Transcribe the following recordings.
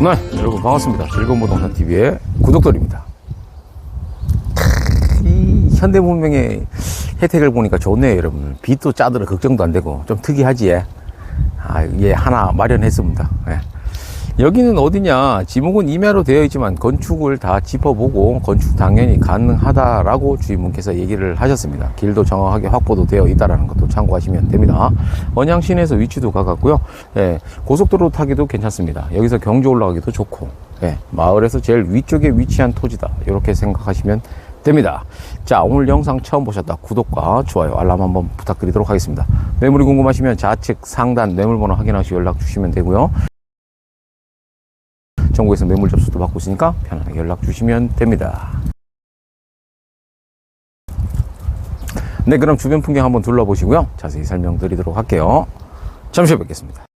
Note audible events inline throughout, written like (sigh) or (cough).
네, 여러분 반갑습니다. 즐거운 부동산 TV의 구독들입니다. 이 현대 문명의 혜택을 보니까 좋네요, 여러분. 빚도 짜들어 걱정도 안 되고 좀 특이하지, 예. 아, 예, 하나 마련했습니다. 예. 여기는 어디냐? 지목은 임야로 되어 있지만 건축을 다 짚어보고 건축 당연히 가능하다라고 주임분께서 얘기를 하셨습니다. 길도 정확하게 확보도 되어 있다라는 것도 참고하시면 됩니다. 언양 시내에서 위치도 가깝고요. 예, 고속도로 타기도 괜찮습니다. 여기서 경주 올라가기도 좋고, 예, 마을에서 제일 위쪽에 위치한 토지다. 이렇게 생각하시면 됩니다. 자, 오늘 영상 처음 보셨다. 구독과 좋아요, 알람 한번 부탁드리도록 하겠습니다. 매물이 궁금하시면 좌측 상단 매물번호 확인하시고 연락 주시면 되고요. 전국에서 매물 접수도 받고 있으니까 편안하게 연락 주시면 됩니다. 네, 그럼 주변 풍경 한번 둘러보시고요. 자세히 설명드리도록 할게요. 잠시 뵙겠습니다.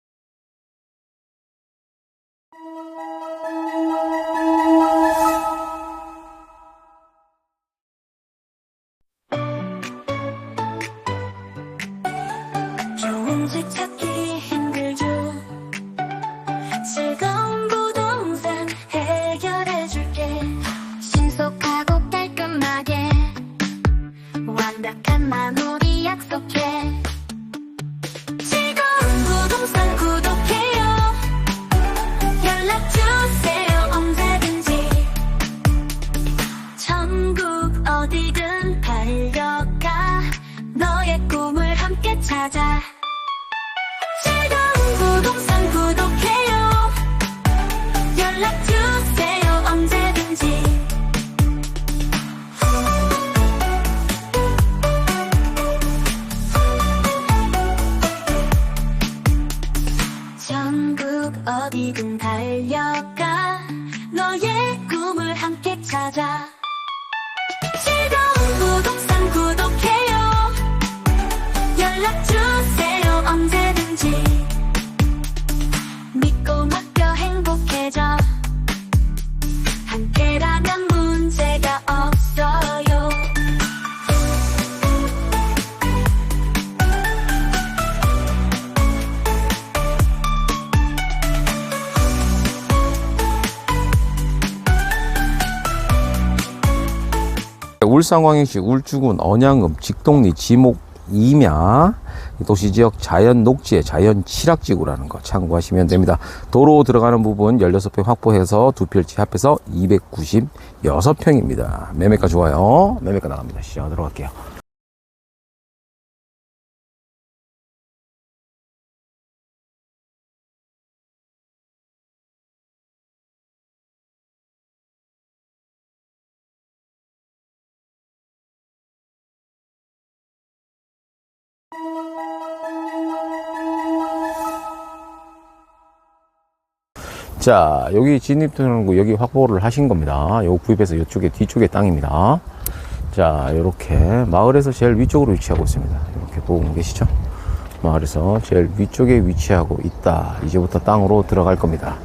전국 어디든 달려가 너의 꿈을 함께 찾아 울산광역시 울주군 언양읍 직동리 지목 임야 도시지역 자연 녹지의 자연 칠학지구라는 거 참고하시면 됩니다. 도로 들어가는 부분 16평 확보해서 두 필지 합해서 296평입니다. 매매가 좋아요. 매매가 나갑니다. 시작 들어갈게요. 자, 여기 진입되는 여기 확보를 하신 겁니다. 요 구입해서 이쪽에 뒤쪽에 땅입니다. 자, 이렇게 마을에서 제일 위쪽으로 위치하고 있습니다. 이렇게 보고 계시죠? 마을에서 제일 위쪽에 위치하고 있다. 이제부터 땅으로 들어갈 겁니다.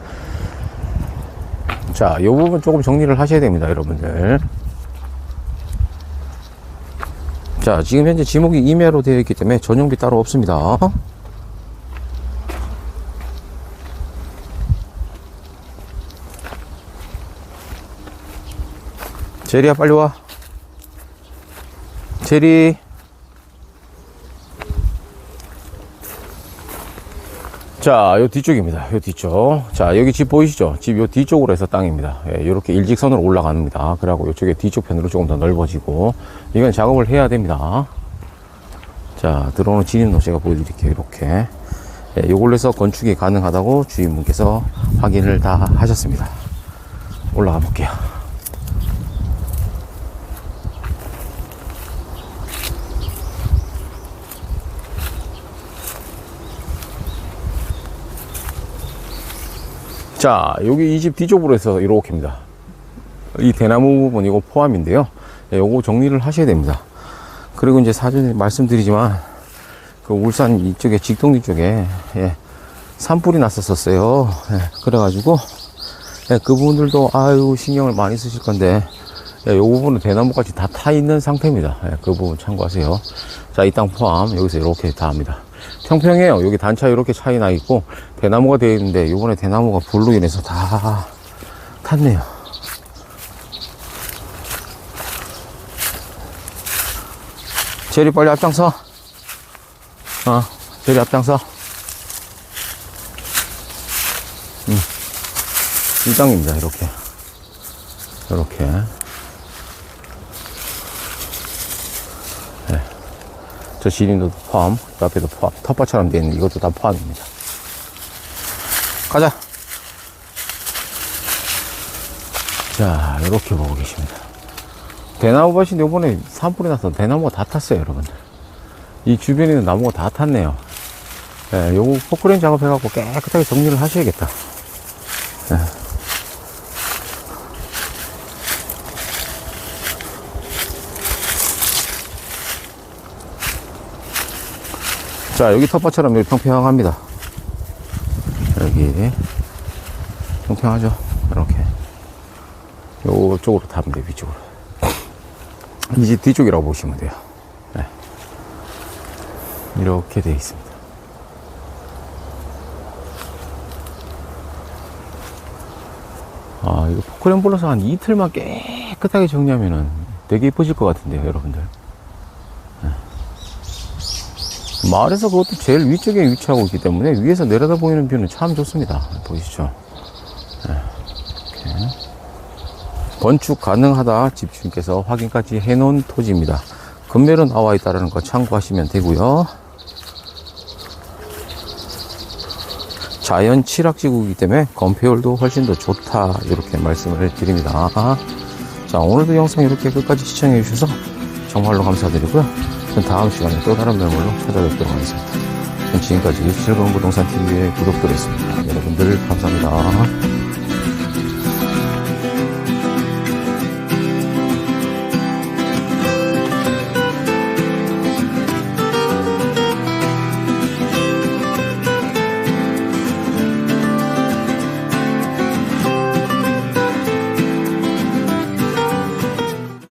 자, 이 부분 조금 정리를 하셔야 됩니다, 여러분들. 자, 지금 현재 지목이 임야로 되어 있기 때문에 전용비 따로 없습니다. 제리야 빨리 와 제리 자, 요 뒤쪽입니다. 요 뒤쪽. 자, 여기 집 보이시죠? 집 요 뒤쪽으로 해서 땅입니다. 예, 이렇게 일직선으로 올라갑니다. 그래갖고 이쪽에 뒤쪽 편으로 조금 더 넓어지고, 이건 작업을 해야 됩니다. 자, 들어오는 진입로 제가 보여드릴게요. 이렇게. 예, 요걸로 해서 건축이 가능하다고 주인분께서 확인을 다 하셨습니다. 올라가 볼게요. 자, 여기 이 집 뒤쪽으로 해서 이렇게입니다. 이 대나무 부분 이거 포함인데요. 예, 요거 정리를 하셔야 됩니다. 그리고 이제 사전에 말씀드리지만 그 울산 이쪽에 직동리 쪽에 예, 산불이 났었었어요. 예, 그래가지고 예, 그분들도 아유 신경을 많이 쓰실 건데 예, 요 부분은 대나무까지 다 타 있는 상태입니다. 예, 그 부분 참고하세요. 자, 이 땅 포함 여기서 이렇게 다 합니다. 평평해요. 여기 단차 이렇게 차이 나 있고 대나무가 되어 있는데 요번에 대나무가 불로 인해서 다 탔네요. 제리 빨리 앞장서. 어, 제리 앞장서. 음. 1장입니다. 이렇게. 이렇게. 저 시린도 포함, 그 앞에도 포함, 텃밭처럼 되어 있는 이것도 다 포함입니다. 가자. 자, 이렇게 보고 계십니다. 대나무 밭인데 요번에 산불이 나서 대나무가 다 탔어요, 여러분들. 이 주변에 있는 나무가 다 탔네요. 예, 요거 포크레인 작업해갖고 깨끗하게 정리를 하셔야겠다. 예. 자, 여기 텃밭처럼 여기 평평합니다. 여기 평평하죠? 이렇게. 요쪽으로 타면 돼요, 위쪽으로. (laughs) 이집 뒤쪽이라고 보시면 돼요. 네. 이렇게 되어 있습니다. 아, 이거 포크레인 불러서 한 이틀만 깨끗하게 정리하면은 되게 이뻐질 것 같은데요, 여러분들. 네. 마을에서 그것도 제일 위쪽에 위치하고 있기 때문에 위에서 내려다 보이는 뷰는 참 좋습니다. 보이시죠? 네. 이렇게. 건축 가능하다 집주인께서 확인까지 해놓은 토지입니다. 금매로 나와 있다는 거 참고하시면 되고요. 자연 칠학지구이기 때문에 건폐율도 훨씬 더 좋다 이렇게 말씀을 드립니다. 자 오늘도 영상 이렇게 끝까지 시청해 주셔서 정말로 감사드리고요. 전 다음 시간에 또 다른 매물로 찾아뵙도록 하겠습니다. 전 지금까지 즐거운 부동산 TV의 구독 들었습니다. 여러분들 감사합니다.